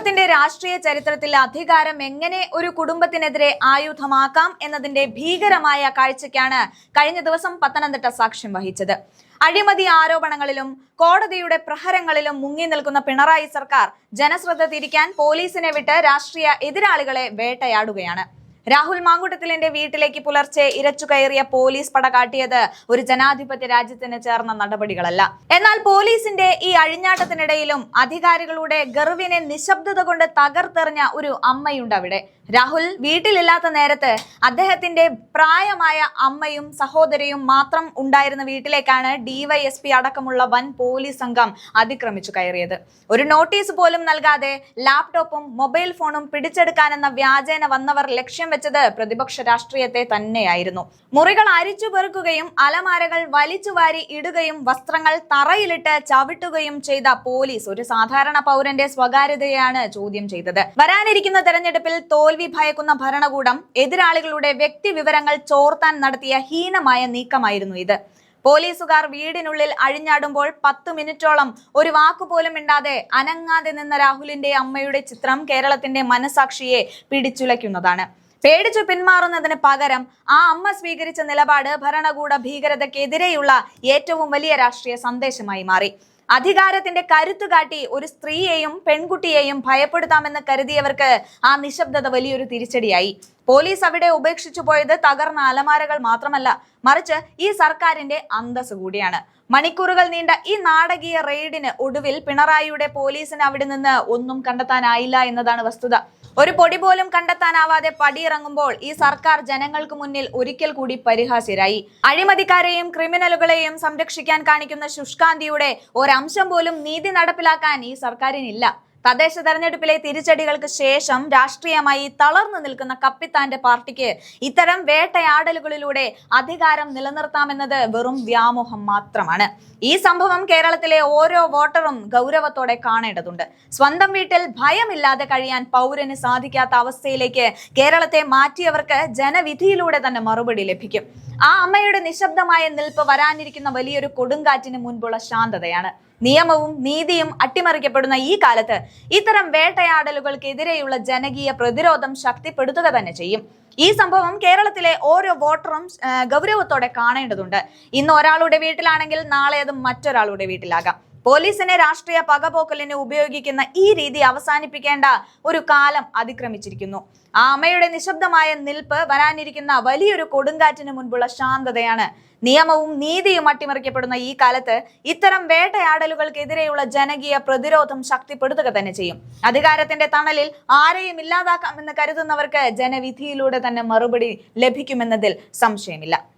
കേരളത്തിന്റെ രാഷ്ട്രീയ ചരിത്രത്തിൽ അധികാരം എങ്ങനെ ഒരു കുടുംബത്തിനെതിരെ ആയുധമാക്കാം എന്നതിന്റെ ഭീകരമായ കാഴ്ചയ്ക്കാണ് കഴിഞ്ഞ ദിവസം പത്തനംതിട്ട സാക്ഷ്യം വഹിച്ചത്. അഴിമതി ആരോപണങ്ങളിലും കോടതിയുടെ പ്രഹരങ്ങളിലും മുങ്ങി നിൽക്കുന്ന പിണറായി സർക്കാർ ജനശ്രദ്ധ തിരിക്കാൻ പോലീസിനെ വിട്ട് രാഷ്ട്രീയ എതിരാളികളെ വേട്ടയാടുകയാണ്. രാഹുൽ മാങ്കുട്ടത്തിലിന്റെ വീട്ടിലേക്ക് പുലർച്ചെ ഇരച്ചു കയറിയ പോലീസ് പട കാട്ടിയത് ഒരു ജനാധിപത്യ രാജ്യത്തിന് ചേർന്ന നടപടികളല്ല. എന്നാൽ പോലീസിന്റെ ഈ അഴിഞ്ഞാട്ടത്തിനിടയിലും അധികാരികളുടെ ഗർവിനെ നിശബ്ദത കൊണ്ട് തകർത്തെറിഞ്ഞ ഒരു അമ്മയുണ്ട് അവിടെ. രാഹുൽ വീട്ടിലില്ലാത്ത നേരത്ത് അദ്ദേഹത്തിന്റെ പ്രായമായ അമ്മയും സഹോദരിയും മാത്രം ഉണ്ടായിരുന്ന വീട്ടിലേക്കാണ് ഡിവൈഎസ്പി അടക്കമുള്ള വൻ പോലീസ് സംഘം അതിക്രമിച്ചു കയറിയത്. ഒരു നോട്ടീസ് പോലും നൽകാതെ ലാപ്ടോപ്പും മൊബൈൽ ഫോണും പിടിച്ചെടുക്കാനെന്ന വ്യാജേന വന്നവർ ലക്ഷ്യം വെച്ചത് പ്രതിപക്ഷ രാഷ്ട്രീയത്തെ തന്നെയായിരുന്നു. മുറികൾ അരിച്ചു പെറുക്കുകയും അലമാരകൾ വലിച്ചു വാരി ഇടുകയും വസ്ത്രങ്ങൾ തറയിലിട്ട് ചവിട്ടുകയും ചെയ്ത പോലീസ് ഒരു സാധാരണ പൗരന്റെ സ്വകാര്യതയാണ് ചോദ്യം ചെയ്തത്. വരാനിരിക്കുന്ന തെരഞ്ഞെടുപ്പിൽ തോൽവി ഭയക്കുന്ന ഭരണകൂടം എതിരാളികളുടെ വ്യക്തി വിവരങ്ങൾ ചോർത്താൻ നടത്തിയ ഹീനമായ നീക്കമായിരുന്നു ഇത്. പോലീസുകാർ വീടിനുള്ളിൽ അഴിഞ്ഞാടുമ്പോൾ പത്ത് മിനിറ്റോളം ഒരു വാക്കുപോലും മിണ്ടാതെ അനങ്ങാതെ നിന്ന രാഹുലിന്റെ അമ്മയുടെ ചിത്രം കേരളത്തിന്റെ മനസാക്ഷിയെ പിടിച്ചുലയ്ക്കുന്നതാണ്. പേടിച്ചു പിന്മാറുന്നതിന് പകരം ആ അമ്മ സ്വീകരിച്ച നിലപാട് ഭരണകൂട ഭീകരതയ്ക്കെതിരെയുള്ള ഏറ്റവും വലിയ രാഷ്ട്രീയ സന്ദേശമായി മാറി. അധികാരത്തിന്റെ കരുത്തു കാട്ടി ഒരു സ്ത്രീയെയും പെൺകുട്ടിയെയും ഭയപ്പെടുത്താമെന്ന് കരുതിയവർക്ക് ആ നിശബ്ദത വലിയൊരു തിരിച്ചടിയായി. പോലീസ് അവിടെ ഉപേക്ഷിച്ചു പോയത് തകർന്ന അലമാരകൾ മാത്രമല്ല മറിച്ച് ഈ സർക്കാരിന്റെ അന്തസ് കൂടിയാണ്. മണിക്കൂറുകൾ നീണ്ട ഈ നാടകീയ റെയ്ഡിന് ഒടുവിൽ പിണറായിയുടെ പോലീസിന് അവിടെ നിന്ന് ഒന്നും കണ്ടെത്താനായില്ല എന്നതാണ് വസ്തുത. ഒരു പൊടി പോലും കണ്ടെത്താനാവാതെ പടിയിറങ്ങുമ്പോൾ ഈ സർക്കാർ ജനങ്ങൾക്ക് മുന്നിൽ ഒരിക്കൽ കൂടി പരിഹാസ്യരായി. അഴിമതിക്കാരെയും ക്രിമിനലുകളെയും സംരക്ഷിക്കാൻ കാണിക്കുന്ന ശുഷ്കാന്തിയുടെ ഒരംശം പോലും നീതി നടപ്പിലാക്കാൻ ഈ സർക്കാരിനില്ല. തദ്ദേശ തെരഞ്ഞെടുപ്പിലെ തിരിച്ചടികൾക്ക് ശേഷം രാഷ്ട്രീയമായി തളർന്നു നിൽക്കുന്ന കപ്പിത്താന്റെ പാർട്ടിക്ക് ഇത്തരം വേട്ടയാടലുകളിലൂടെ അധികാരം നിലനിർത്താമെന്നത് വെറും വ്യാമോഹം മാത്രമാണ്. ഈ സംഭവം കേരളത്തിലെ ഓരോ വോട്ടറും ഗൗരവത്തോടെ കാണേണ്ടതുണ്ട്. സ്വന്തം വീട്ടിൽ ഭയമില്ലാതെ കഴിയാൻ പൗരന് സാധിക്കാത്ത അവസ്ഥയിലേക്ക് കേരളത്തെ മാറ്റിയവർക്ക് ജനവിധിയിലൂടെ തന്നെ മറുപടി ലഭിക്കും. ആ അമ്മയുടെ നിശബ്ദമായ നിൽപ്പ് വരാനിരിക്കുന്ന വലിയൊരു കൊടുങ്കാറ്റിന് മുൻപുള്ള ശാന്തതയാണ്. നിയമവും നീതിയും അട്ടിമറിക്കപ്പെടുന്ന ഈ കാലത്ത് ഇത്തരം വേട്ടയാടലുകൾക്കെതിരെയുള്ള ജനകീയ പ്രതിരോധം ശക്തിപ്പെടുത്തുക തന്നെ ചെയ്യും. ഈ സംഭവം കേരളത്തിലെ ഓരോ വോട്ടറും ഗൗരവത്തോടെ കാണേണ്ടതുണ്ട്. ഇന്ന് ഒരാളുടെ വീട്ടിലാണെങ്കിൽ നാളെ അത് മറ്റൊരാളുടെ വീട്ടിലാകാം. പോലീസിനെ രാഷ്ട്രീയ പകപോക്കലിന് ഉപയോഗിക്കുന്ന ഈ രീതി അവസാനിപ്പിക്കേണ്ട ഒരു കാലം അതിക്രമിച്ചിരിക്കുന്നു. ആ അമ്മയുടെ നിശബ്ദമായ നിൽപ്പ് വരാനിരിക്കുന്ന വലിയൊരു കൊടുങ്കാറ്റിന് മുൻപുള്ള ശാന്തതയാണ്. നിയമവും നീതിയും അട്ടിമറിക്കപ്പെടുന്ന ഈ കാലത്ത് ഇത്തരം വേട്ടയാടലുകൾക്കെതിരെയുള്ള ജനകീയ പ്രതിരോധം ശക്തിപ്പെടുത്തുക തന്നെ ചെയ്യും. അധികാരത്തിന്റെ തണലിൽ ആരെയും ഇല്ലാതാക്കാമെന്ന് കരുതുന്നവർക്ക് ജനവിധിയിലൂടെ തന്നെ മറുപടി ലഭിക്കുമെന്നതിൽ സംശയമില്ല.